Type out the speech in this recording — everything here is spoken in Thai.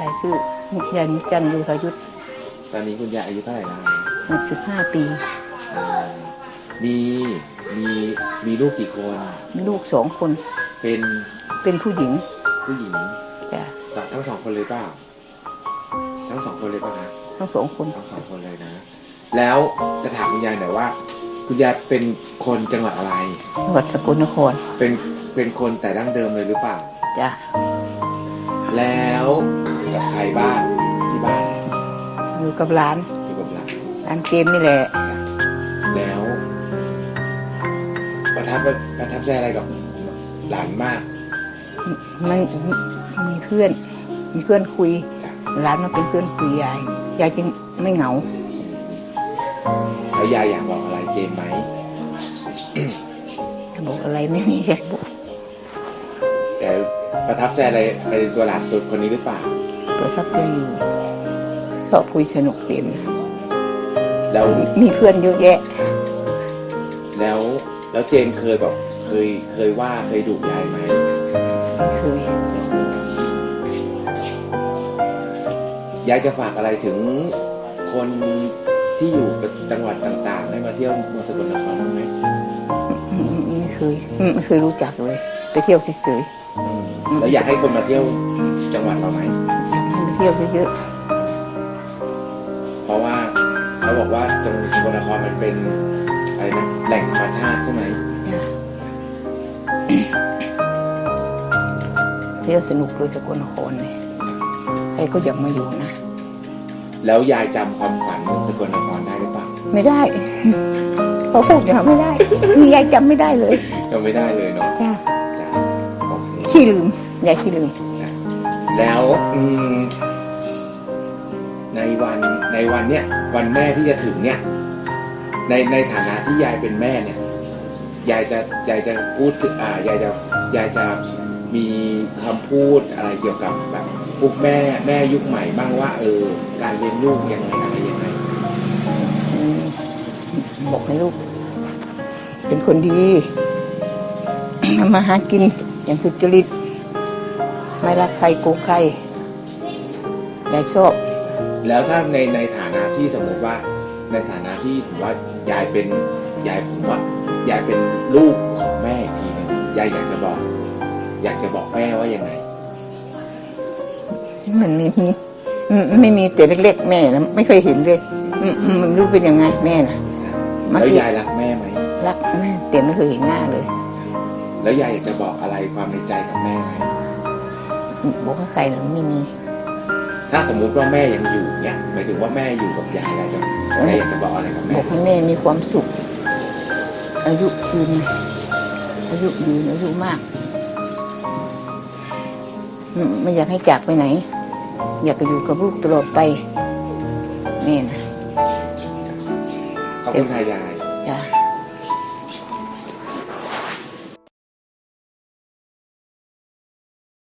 ยายชื่อยายจันทร์ยูทายุทธตอนนี้คุณยายอายุเท่าไหร่แล้วหกสิบห้าปีอ่ามีมีมีลูกกี่คนมีลูกสองคน เป็นเป็นผู้หญิง ผู้หญิงจ้ะทั้งสองคนเลยเปล่าทั้งสองคนเลยเปล่าคะทั้งสองคนทั้งสองคนเลยนะ แล้วจะถามคุณยายหน่อยว่า คุณยายเป็นคนจังหวัดอะไรจังหวัดสกลนครเป็นเป็นคนแต่ดั้งเดิมเลยหรือเปล่าจ้ะแล้วอยู่กั บใครบ้างที่บ้านอยู่กับหลานอยู่กับหลานหลานเกมนี่แหละแล้ว ประทับประทับใจอะไรกับหลานมาก มันมีเพื่อน มีเพื่อนคุยจ้ะหลานมันเป็นเพื่อนคุยยายยายจึงไม่เหงาแล้วยายอยากบอกอะไรเจมส์ไหมจะบอกอะไรไม่มียายบอกแต่ประทับใจอะไรในตัวหลานตัวคนนี้หรือเปล่า ประทับใจอยู่ชอบคุยสนุกเต็มแล้วมีเพื่อนเยอะแยะ แล้วแล้วเจมส์เคยแบบเคยเคยว่าเคยดุยายไหมเคยยายจะฝากอะไรถึงคนที่อยู่จังหวัดต่างๆให้มาเที่ยวเมืองสกลนครบ้างไหมอืมไม่เคยอืมไม่เคยรู้จักเลย ไปเที่ยวเฉย แล้วอยากให้คนมาเที่ยวจังหวัดเราไหมๆอยากให้ไปเที่ยวเยอะเพราะว่าเขาบอกว่าจังหวัดสกลนครมันเป็นอะไรนะแหล่งธรรมชาติใช่ไหมๆจ้ะเที่ยวสนุกเลยสกลนครเนี่ยใครก็อยากมาอยู่นะ แล้วยายจำความขวัญเมืองสกลนครได้หรือเปล่าไม่ได้เขาพูดอย่างนั้นไม่ได้ยายจำไม่ได้เลยจำไม่ได้เลยเนาะจ้ะจ้ะโอเค ขี้ลืมยายขี้ลืม แล้วอืมในวันในวันเนี้ยวันแม่ที่จะถึงเนี่ย ในในฐานะที่ยายเป็นแม่เนี่ยยายจะยายจะพูดถึงอ่ายายจะยายจะมีคำพูดอะไรเกี่ยวกับแบบพวกแม่แม่ยุคใหม่บ้างว่า เออ การเลี้ยงลูกยังไงอะไรยังไงอืมบอกให้ลูก เป็นคนดี ทำมาหากิน อย่างสุจริต ไม่รักใครโกงใครยายชอบ แล้วถ้าในในฐานะที่สมมติว่าในฐานะที่ถือว่ายายเป็นยายผมว่ายายเป็นลูกของแม่อีกทีหนึงยายอยากจะบอก อยากจะบอกแม่ว่ายังไง มันไม่มีอืมไม่มีแต่เล็กๆแม่นะไม่เคยเห็นเลยอืมอืมมันรู้เป็นยังไงแม่นะมันแล้วยายรักแม่ไหม รักแม่แต่ไม่เคยเห็นหน้าเลย แล้วยายอยากจะบอกอะไรความในใจกับแม่ไหมบอกว่าใครหรอไม่มี ถ้าสมมุติว่าแม่ยังอยู่เนี่ยหมายถึงว่าแม่อยู่กับยายยายจะยายอยากจะบอกอะไรกับบแม่อกให้แม่มีความสุข อายุยืนอายุยืนอายุมากอืมไม่อยากให้จากไปไหน อยากจะอยู่กับลูกตลอดไปแม่นะขอบคุณค่ะยาย